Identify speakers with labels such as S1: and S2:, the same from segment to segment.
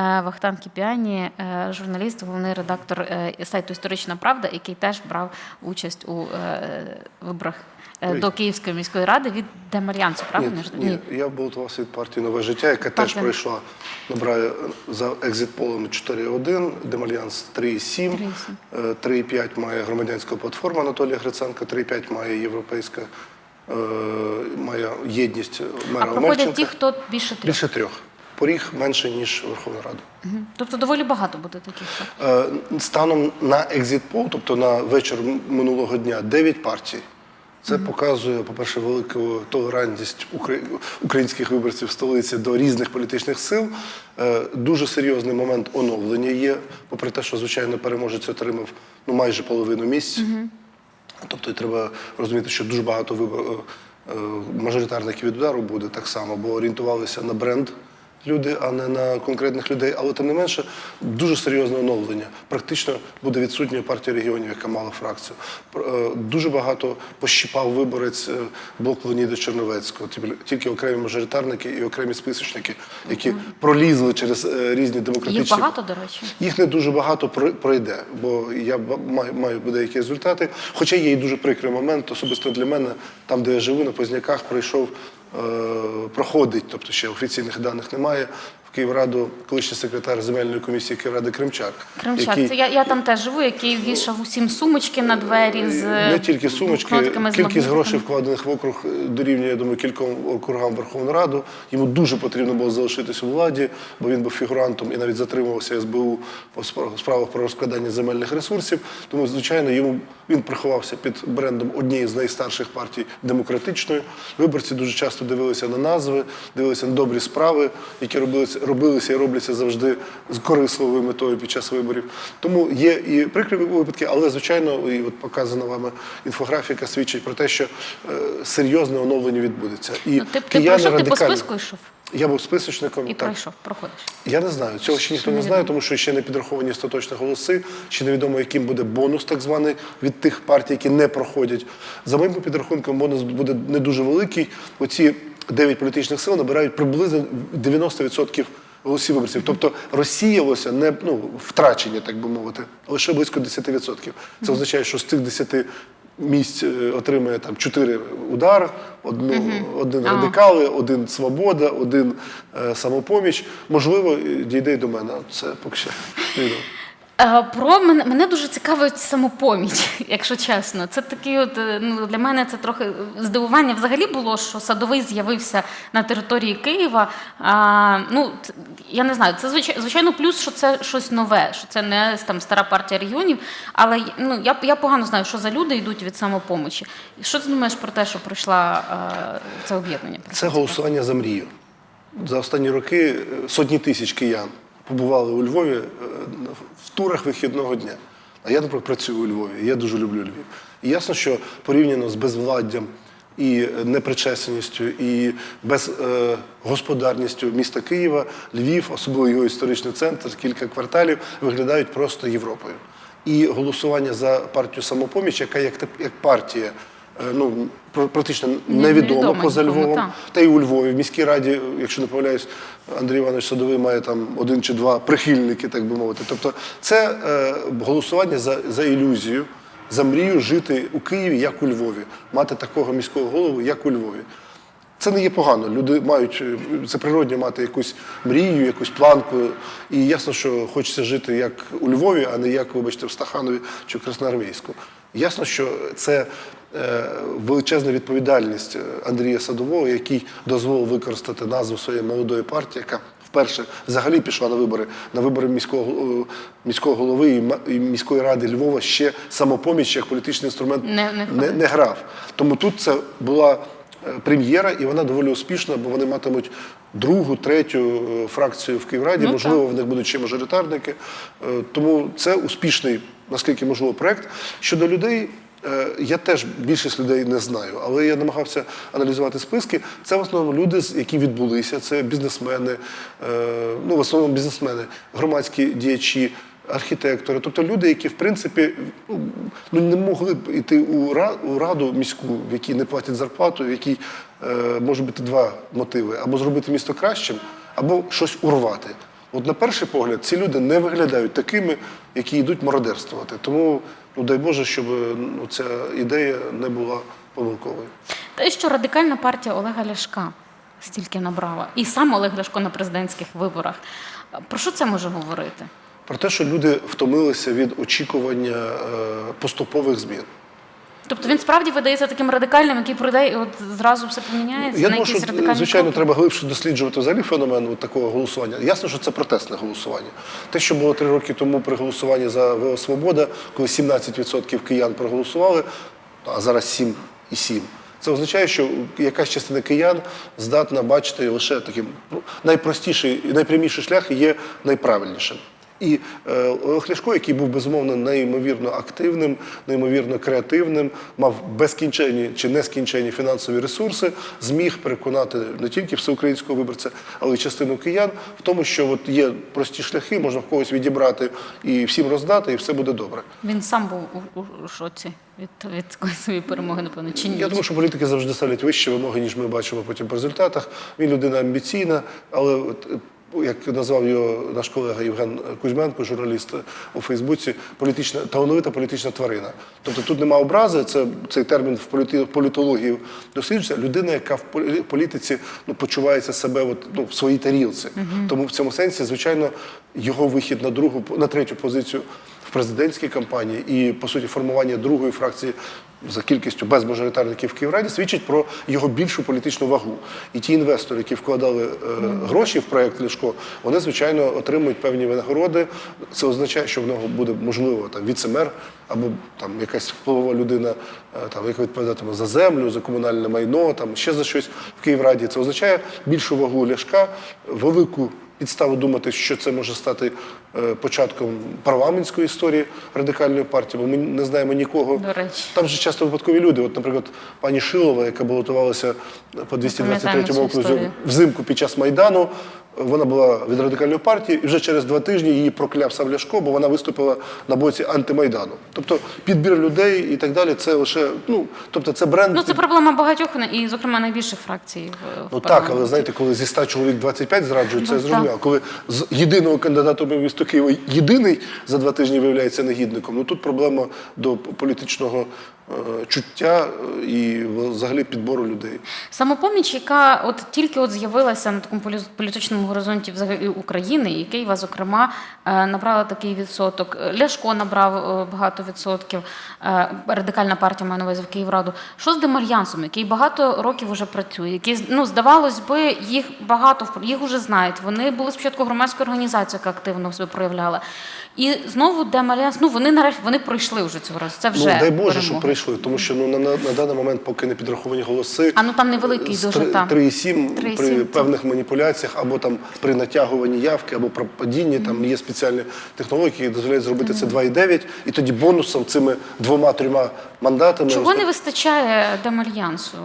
S1: Е, Вахтан Кіпіані, е, журналіст, головний редактор е, сайту Історична Правда, який теж брав участь у виборах до Київської міської ради від Демар'янцю, правильно? ж?
S2: Ні, ні, я балотувався від партії Нове життя, яка теж
S1: Партія-
S2: пройшла, набирає за екзит-полом 4,1, Демальянс 3,7,
S1: 3,7.
S2: е, 3,5 має громадянська платформа Анатолія Гриценка, 3,5 має європейська, має єдність
S1: А
S2: мера
S1: проходять
S2: Омельченка.
S1: ті, хто більше трьох.
S2: Більше трьох. Поріг менше, ніж Верховна Рада.
S1: Мгм. Тобто доволі багато буде таких. хто.
S2: Е, Станом на екзит-пол, тобто на вечір минулого дня, 9 партій. Це показує, по-перше, велику толерантність українських виборців в столиці до різних політичних сил. Е, Дуже серйозний момент оновлення є, попри те, що, звичайно, переможець отримав ну, майже половину місць. Тобто треба розуміти, що дуже багато вибор... е, мажоритарників від удару буде так само, бо орієнтувалися на бренд люди, а не на конкретних людей. Але тим не менше, дуже серйозне оновлення. Практично буде відсутня партія регіонів, яка мала фракцію. Е, Дуже багато пощіпав виборець е, блок Леоніда Черновецького. Тільки- Тільки окремі мажоритарники і окремі списочники, які пролізли через е, різні демократичні
S1: Їх багато, до речі.
S2: їх не дуже багато про- пройде, бо я маю, деякі результати. Хоча є і дуже прикрий момент, особисто для мене, там, де я живу, на Позняках пройшов, проходить, тобто ще офіційних даних немає. В Київраду колишній секретар земельної комісії Київради Кримчак.
S1: Кримчак,
S2: який-
S1: це я, я там теж живу, який вішав усім сумочки на двері з
S2: не тільки сумочки, кількість грошей вкладених в округ дорівнює, я думаю, кільком округам Верховну Раду. Йому дуже потрібно було залишитись у владі, бо він був фігурантом і навіть затримувався СБУ по спра- справах про розкрадання земельних ресурсів. Тому, звичайно, йому він приховався під брендом однієї з найстарших партій демократичної. Виборці дуже часто дивилися на назви, дивилися на добрі справи, які робилися, робилися і робляться завжди з корисливою метою під час виборів. Тому є і прикрі випадки, але звичайно, і от показана вами інфографіка свідчить про те, що е, серйозне оновлення відбудеться. І
S1: Ну, ти, ти пройшов, ти по списку йшов
S2: Я був списочником.
S1: і
S2: так.
S1: пройшов, проходиш.
S2: Я не знаю. Цього ще ніхто не знає, тому що ще не підраховані остаточні голоси, ще невідомо, яким буде бонус, так званий, від тих партій, які не проходять. За моїм підрахунком, бонус буде не дуже великий. Оці дев'ять політичних сил набирають приблизно 90% голосів виборців. Тобто розсіялося не ну, втрачення, так би мовити, лише близько 10%. Це означає, що з цих 10 місць е, отримає там 4 удар, одну, один радикали, один свобода, один е, самопоміч. Можливо, дійде й до мене. Це поки що.
S1: Е, Про мене, мене дуже цікавить самопоміч, якщо чесно. Це такий от е, ну для мене це трохи здивування взагалі було, що садовий з'явився на території Києва. А, ну я не знаю, це звичайно, плюс, що це щось нове, що це не там стара партія регіонів. Але ну я я погано знаю, що за люди йдуть від самопомочі. Що ти думаєш про те, що пройшла е, це об'єднання?
S2: Це голосування за мрію. За останні роки е, сотні тисяч киян побували у Львові е, в турах вихідного дня. А я, наприклад, працюю у Львові, я дуже люблю Львів. І ясно, що порівняно з безвладдям і непричесеністю, і безгосподарністю міста Києва, Львів, особливо його історичний центр, кілька кварталів, виглядають просто Європою. І голосування за партію самопоміч, яка як, як партія, е, ну практично невідома
S1: невідома
S2: поза
S1: нікому,
S2: Львовом.
S1: так.
S2: Та й у Львові, в міській раді, якщо не помиляюсь, Андрій Іванович Садовий має там один чи два прихильники, так би мовити. Тобто це е, голосування за, за ілюзію, за мрію жити у Києві, як у Львові, мати такого міського голову, як у Львові. Це не є погано. Люди мають е, це природньо мати якусь мрію, якусь планку. І ясно, що хочеться жити як у Львові, а не як, вибачте, в Стаханові чи в Красноармійську. Ясно, що це е, величезна відповідальність е, Андрія Садового, який дозволив використати назву своєї молодої партії, яка вперше взагалі пішла на вибори, на вибори міського, е, міського голови і міської ради Львова ще самопоміч як політичний інструмент
S1: Не- не
S2: не, не грав. Тому тут це була е, прем'єра, і вона доволі успішна, бо вони матимуть другу, третю е, фракцію в Київраді.
S1: Ну,
S2: можливо, в них будуть ще мажоритарники. Е, Тому це успішний, наскільки можливо, проект. Щодо людей. Е, Я теж більшість людей не знаю, але я намагався аналізувати списки. Це в основному люди, які відбулися. Це бізнесмени, е, ну в основному бізнесмени, громадські діячі, архітектори, тобто люди, які в принципі ну, не могли б йти у ра- раду міську, в якій не платять зарплату, в якій е, може бути два мотиви: або зробити місто кращим, або щось урвати. От на перший погляд, ці люди не виглядають такими, які йдуть мародерствувати. Тому ну дай Боже, щоб ну, ця ідея не була помилковою.
S1: Те, що радикальна партія Олега Ляшка стільки набрала, і сам Олег Ляшко на президентських виборах. Про що це може говорити?
S2: Про те, що люди втомилися від очікування е, поступових змін.
S1: Тобто він справді видається таким радикальним, який пройде і от зразу все поміняється
S2: Я
S1: на
S2: думаю, що
S1: якісь радикальні
S2: звичайно
S1: кроки?
S2: треба глибше досліджувати взагалі феномен от такого голосування. Ясно, що це протестне голосування. Те, що було три роки тому при голосуванні за ВО Свобода, коли 17% киян проголосували, а зараз 7,7%. Це означає, що якась частина киян здатна бачити лише таким ну, найпростіший і найпряміший шлях є найправильнішим. І е, Олег Ляшко, який був безумовно неймовірно активним, неймовірно креативним, мав безкінченні чи нескінченні фінансові ресурси, зміг переконати не тільки всеукраїнського виборця, але й частину киян в тому, що от є прості шляхи, можна в когось відібрати і всім роздати, і все буде добре.
S1: Він сам був у, у шоці від, від такої своєї перемоги, напевно, чи ні?
S2: Я думаю, що політики завжди ставлять вищі вимоги, ніж ми бачимо потім по результатах. Він людина амбіційна, але от, як назвав його наш колега Євген Кузьменко, журналіст у Фейсбуці, політична талановита політична тварина. Тобто тут нема образи, це цей термін в політи- політології досліджується. Людина, яка в полі- політиці ну, почувається себе от, ну, в своїй тарілці. Тому в цьому сенсі, звичайно, його вихід на другу на третю позицію президентській кампанії і по суті формування другої фракції за кількістю без мажоритарників в Київраді свідчить про його більшу політичну вагу. І ті інвестори, які вкладали е, гроші в проект Ляшко, вони звичайно отримують певні винагороди. Це означає, що в нього буде можливо там віцемер або там якась впливова людина, е, там яка відповідатиме за землю, за комунальне майно, там ще за щось в Київраді. Це означає більшу вагу Ляшка, велику підставу думати, що це може стати е, початком парламентської історії радикальної партії, бо ми не знаємо нікого.
S1: До речі.
S2: Там же часто випадкові люди. От, наприклад, пані Шилова, яка балотувалася по 223
S1: Пам'ятаємо цю
S2: окрузі взимку під час Майдану. Вона була від радикальної партії, і вже через два тижні її прокляв сам Ляшко, бо вона виступила на боці антимайдану. Тобто підбір людей і так далі, це лише ну, тобто це бренд.
S1: Ну, це проблема багатьох, і, зокрема, найбільших фракцій в,
S2: Ну так, але знаєте, коли зі 100 чоловік 25 зраджують, це
S1: Ну,
S2: зрозуміло. Коли з єдиного кандидата в місто Києва єдиний за два тижні виявляється негідником, ну тут проблема до політичного е, чуття е, і взагалі підбору людей.
S1: Самопоміч, яка от тільки от з'явилася на такому полі- політичному горизонті взагалі України, і Києва, зокрема, е, набрала такий відсоток. Ляшко набрав е, багато відсотків. Е, Радикальна партія має на увазі в Київраду. Що з Демальянсом, який багато років вже працює, який ну здавалось би, їх багато їх вже знають. Вони були спочатку громадською організацією, яка активно себе проявляла. І знову Демальянс, ну вони нарешті вони пройшли вже цього разу. Це вже
S2: ну дай Боже,
S1: перемога.
S2: прийшли, тому що ну на, на, на даний момент, поки не підраховані голоси.
S1: А ну там невеликий дуже там.
S2: 3,7 при
S1: 3,7,
S2: певних маніпуляціях або там при натягуванні явки, або при падінні. Там є спеціальні технології, які дозволяють зробити це 2,9, і тоді бонусом цими двома-трьома мандатами
S1: Чого не вистачає Демальянсу?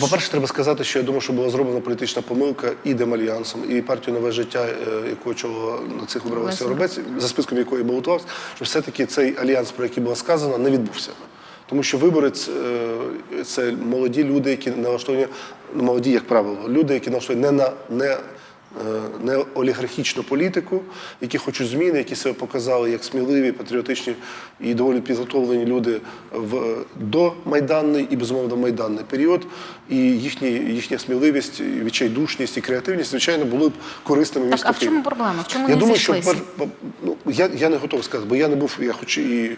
S2: По-перше, треба сказати, що я думаю, що була зроблена політична помилка і Демальянсом, і партію нове життя, е, яку очолила на цих виборах
S1: Леся.
S2: Робець, за списком якої балотувався, що все-таки цей альянс, про який було сказано, не відбувся. Тому що виборець е, це молоді люди, які налаштовані, молоді, як правило, люди, які налаштовані не на не, не олігархічну політику, які хочуть зміни, які себе показали як сміливі, патріотичні і доволі підготовлені люди в домайданний і безумовно майданний період. І їхні, їхня сміливість, відчайдушність і креативність, звичайно, були б корисними
S1: Так, а в чому проблема? В чому
S2: Я
S1: не
S2: думаю, що ну, я, я не готовий сказати, бо я не був, я хоч і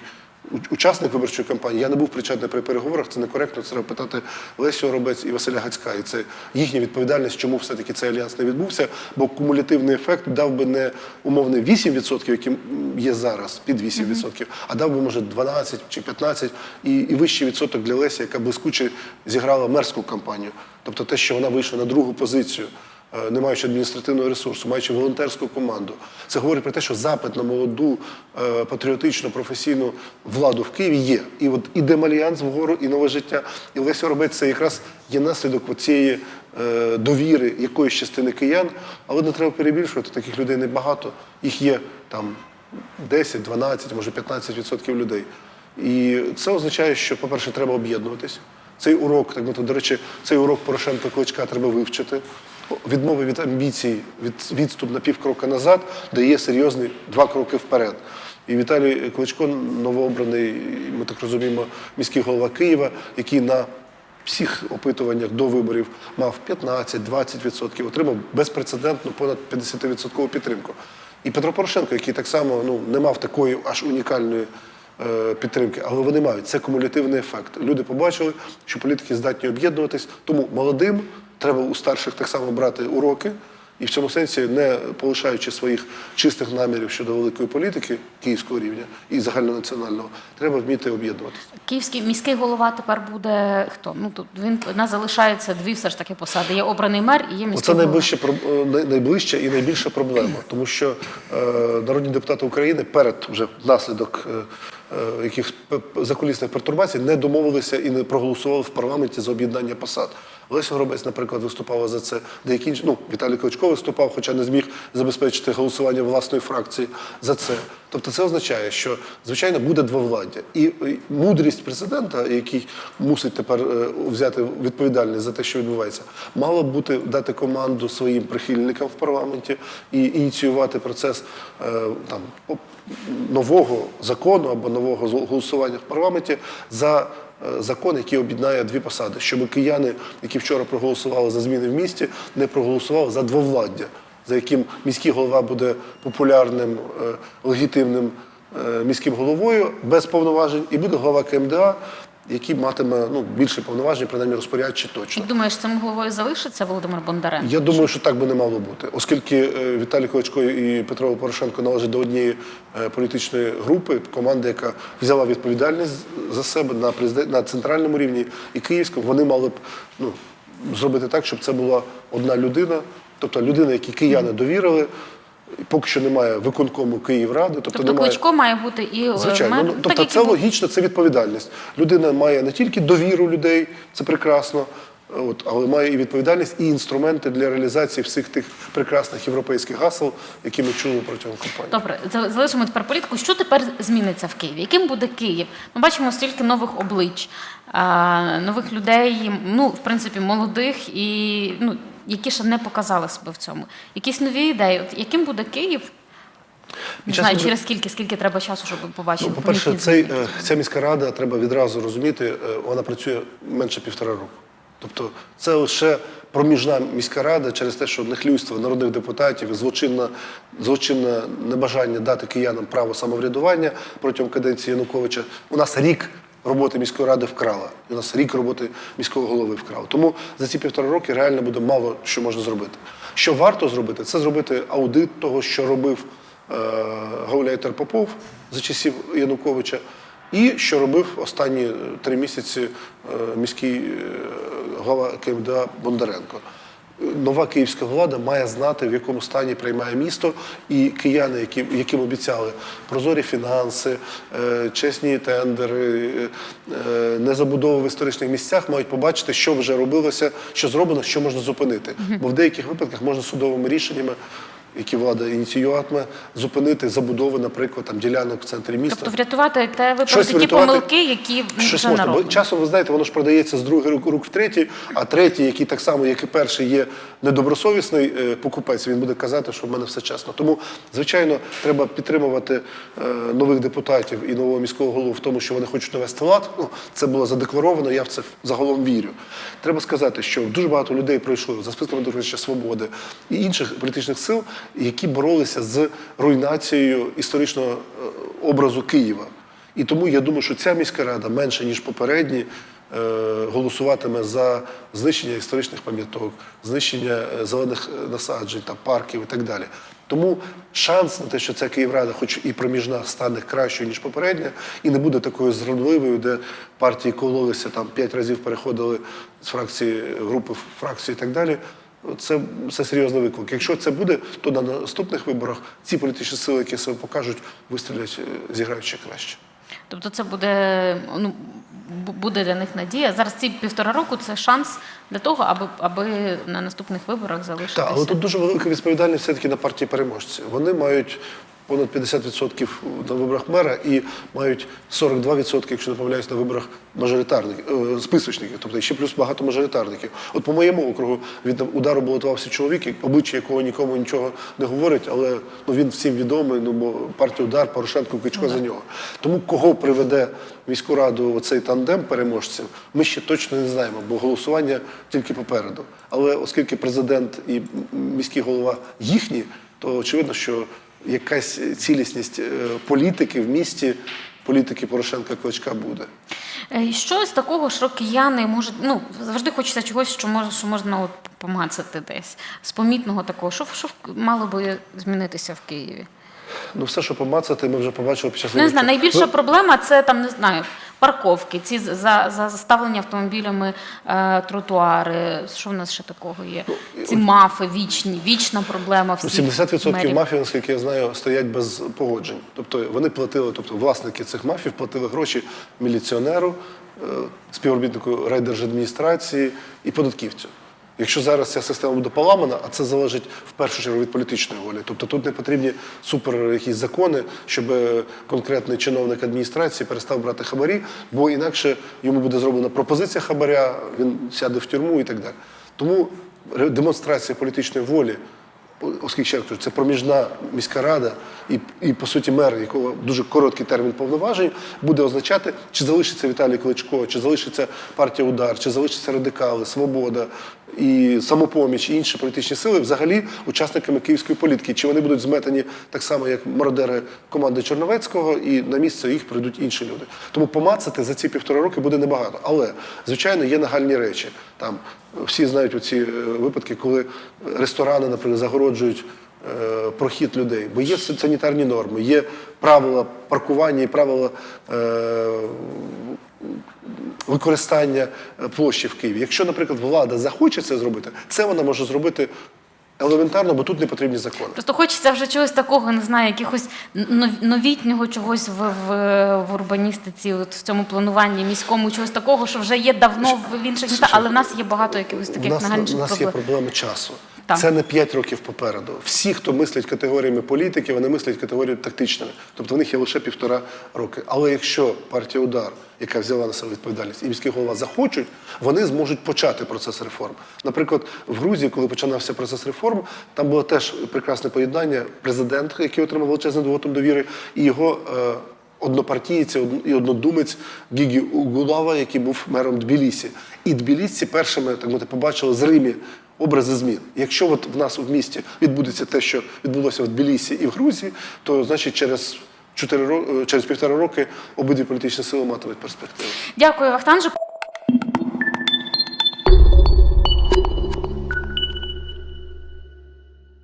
S2: учасник виборчої кампанії, я не був причетний при переговорах, це некоректно, це треба питати Лесю Робець і Василя Гацька. І це їхня відповідальність, чому все-таки цей альянс не відбувся, бо кумулятивний ефект дав би не умовний 8%, яким є зараз, під 8%, а дав би, може, 12 чи 15, і, і вищий відсоток для Лесі, яка блискуче зіграла мерську кампанію. Тобто те, що вона вийшла на другу позицію. Е, не маючи адміністративного ресурсу, маючи волонтерську команду. Це говорить про те, що запит на молоду, е, патріотичну, професійну владу в Києві є. І от і Демальянс вгору, і нове життя. І Леся Робець це якраз є наслідок цієї е, довіри якоїсь частини киян, але не треба перебільшувати, таких людей небагато. Їх є там 10, 12, може 15% людей. І це означає, що, по-перше, треба об'єднуватись. Цей урок, так мовити, до речі, цей урок Порошенка Кличка треба вивчити. Відмови від амбіцій, від відступ на півкрока назад дає серйозний два кроки вперед. І Віталій Кличко, новообраний, ми так розуміємо, міський голова Києва, який на всіх опитуваннях до виборів мав 15-20%, отримав безпрецедентну понад 50% підтримку. І Петро Порошенко, який так само ну, не мав такої аж унікальної підтримки, але вони мають це кумулятивний ефект. Люди побачили, що політики здатні об'єднуватись, тому молодим треба у старших так само брати уроки. І в цьому сенсі, не полишаючи своїх чистих намірів щодо великої політики київського рівня і загальнонаціонального, треба вміти об'єднуватися.
S1: Київський міський голова тепер буде хто? Ну тут він у нас залишається дві все ж таки посади. Є обраний мер і є міський
S2: Оце
S1: голова.
S2: найближче е, най- найближча і найбільша проблема, тому що е, народні депутати України перед вже внаслідок е, п- закулісних пертурбацій не домовилися і не проголосували в парламенті за об'єднання посад. Леся Горобець, наприклад, виступала за це, деякі інші, ну, Віталій Кличко виступав, хоча не зміг забезпечити голосування власної фракції за це. Тобто це означає, що звичайно буде двовладдя. І мудрість президента, який мусить тепер е, взяти відповідальність за те, що відбувається, мало б бути дати команду своїм прихильникам в парламенті і ініціювати процес е, там нового закону або нового голосування в парламенті за закон, який об'єднає дві посади, щоб кияни, які вчора проголосували за зміни в місті, не проголосували за двовладдя, за яким міський голова буде популярним, е, легітимним е, міським головою без повноважень, і буде голова КМДА, який матиме ну, більше повноважень, принаймні розпорядчі точно.
S1: думаєш, цим головою залишиться Володимир Бондаренко?
S2: Я думаю, що так би не мало бути, оскільки е, Віталій Кличко і Петро Порошенко належать до однієї е, політичної групи, команди, яка взяла відповідальність за себе на президент на центральному рівні і київському. Вони мали б ну, зробити так, щоб це була одна людина, тобто людина, якій кияни довірили. Поки що немає виконкому Київради, тобто,
S1: Тобто
S2: немає
S1: Кличко має бути і е,
S2: Звичайно,
S1: мер,
S2: ну, тобто
S1: і
S2: це
S1: був.
S2: логічно, це відповідальність. Людина має не тільки довіру людей, це прекрасно, от, але має і відповідальність, і інструменти для реалізації всіх тих прекрасних європейських гасел, які ми чули протягом кампанії.
S1: Добре, залишимо тепер політику. Що тепер зміниться в Києві? Яким буде Київ? Ми бачимо стільки нових облич, нових людей, ну, в принципі, молодих і ну, які ще не показали себе в цьому. Якісь нові ідеї. От яким буде Київ? Не
S2: Чесно,
S1: знаю, через скільки, скільки треба часу, щоб побачити.
S2: Ну, по-перше, цей, е, ця міська рада, треба відразу розуміти, е, вона працює менше півтора року. Тобто це лише проміжна міська рада через те, що нехлюйство народних депутатів, і злочинна, злочинне небажання дати киянам право самоврядування протягом каденції Януковича. У нас рік роботи міської ради вкрала. І у нас рік роботи міського голови вкрала. Тому за ці півтора роки реально буде мало що можна зробити. Що варто зробити, це зробити аудит того, що робив е, гауляйтер Попов за часів Януковича, і що робив останні е, три місяці е, міський е, голова КМДА Бондаренко. Нова київська влада має знати, в якому стані приймає місто, і кияни, яким обіцяли прозорі фінанси, е, чесні тендери, е, е, незабудови в історичних місцях, мають побачити, що вже робилося, що зроблено, що можна зупинити. Бо в деяких випадках можна судовими рішеннями які влада ініціюватиме, зупинити забудови, наприклад, там ділянок в центрі міста.
S1: Тобто врятувати те виправити ті
S2: врятувати,
S1: помилки, які
S2: Щось можна. Бо часом, ви знаєте, воно ж продається з другої рук, рук в третій, а третій, який так само, як і перший, є недобросовісний е, покупець, він буде казати, що в мене все чесно. Тому, звичайно, треба підтримувати е, нових депутатів і нового міського голову в тому, що вони хочуть навести лад. Ну, це було задекларовано, я в це загалом вірю. Треба сказати, що дуже багато людей пройшло за списками Дорожча Свободи і інших політичних сил, які боролися з руйнацією історичного е, образу Києва. І тому я думаю, що ця міська рада менше ніж попередні. е, Голосуватиме за знищення історичних пам'яток, знищення е, зелених насаджень та парків і так далі. Тому шанс на те, що ця Київрада, хоч і проміжна, стане кращою ніж попередня, і не буде такою зрадливою, де партії кололися там п'ять разів переходили з фракції групи в фракцію і так далі. Це, це серйозний виклик. Якщо це буде, то на наступних виборах ці політичні сили, які себе покажуть, вистрілять, е, зіграють ще краще.
S1: Тобто це буде, ну, буде для них надія. Зараз ці півтора року це шанс для того, аби, аби на наступних виборах залишитися.
S2: Так, але тут дуже велика відповідальність все-таки на партії переможці. Вони мають понад 50% на виборах мера і мають 42%, якщо не помиляюсь, на виборах мажоритарників, е, списочників, тобто ще плюс багато мажоритарників. От по моєму округу від удару балотувався чоловік, обличчя якого нікому нічого не говорить, але ну, він всім відомий, ну бо партія удар, Порошенко, Кличко за нього. Тому кого приведе міську раду цей тандем переможців, ми ще точно не знаємо, бо голосування тільки попереду. Але оскільки президент і міський голова їхні, то очевидно, що якась цілісність е, політики в місті, політики Порошенка Кличка буде.
S1: Що з такого, що кияни можуть, ну завжди хочеться чогось, що може, що можна от помацати десь з помітного такого. Що, що мало би змінитися в Києві?
S2: Ну, все, що помацати, ми вже побачили під час
S1: Ну, Не знаю, найбільша
S2: Ви-
S1: проблема це там не знаю. Парковки, ці за, за заставлені автомобілями е, тротуари. Що в нас ще такого є? Ці мафи вічні, вічна проблема
S2: Ну,
S1: всіх
S2: 70%
S1: мерів.
S2: мафій, наскільки я знаю, стоять без погоджень. Тобто вони платили, тобто власники цих мафів платили гроші міліціонеру, е, співробітнику райдержадміністрації і податківцю. Якщо зараз ця система буде поламана, а це залежить в першу чергу від політичної волі. Тобто тут не потрібні супер якісь закони, щоб е, конкретний чиновник адміністрації перестав брати хабарі, бо інакше йому буде зроблена пропозиція хабаря, він сяде в тюрму і так далі. Тому демонстрація політичної волі оскільки це проміжна міська рада і, і по суті мер, якого дуже короткий термін повноважень, буде означати, чи залишиться Віталій Кличко, чи залишиться партія Удар, чи залишиться радикали, Свобода і самопоміч, і інші політичні сили, взагалі учасниками київської політики. Чи вони будуть зметені так само, як мародери команди Чорновецького, і на місце їх прийдуть інші люди. Тому помацати за ці півтора роки буде небагато. Але звичайно є нагальні речі. Там всі знають оці е, випадки, коли ресторани, наприклад, загороджують прохід людей, бо є санітарні норми, є правила паркування і правила е, використання е, площі в Києві. Якщо, наприклад, влада захоче це зробити, це вона може зробити елементарно, бо тут не потрібні закони.
S1: Просто хочеться вже чогось такого, не знаю, якихось новітнього чогось в, в, в урбаністиці, от в цьому плануванні міському, чогось такого, що вже є давно в інших містах, але в нас є багато якихось таких
S2: нас,
S1: нагальніших
S2: у нас є проблеми часу.
S1: Так.
S2: Це не 5 років попереду. Всі, хто мислять категоріями політики, вони мислять категоріями тактичними. Тобто в них є лише півтора роки. Але якщо партія удар, яка взяла на себе відповідальність, і міський голова захочуть, вони зможуть почати процес реформ. Наприклад, в Грузії, коли починався процес реформ, там було теж прекрасне поєднання. Президент, який отримав величезний вотум довіри, і його. Е, однопартієць і однодумець Гігі Угулава, який був мером Тбілісі. І Тбілісі першими так мовити, побачили зримі образи змін. Якщо от в нас в місті відбудеться те, що відбулося в Тбілісі і в Грузії, то значить через 4 роки, через півтора роки обидві політичні сили матимуть перспективу.
S1: Дякую, Вахтанже.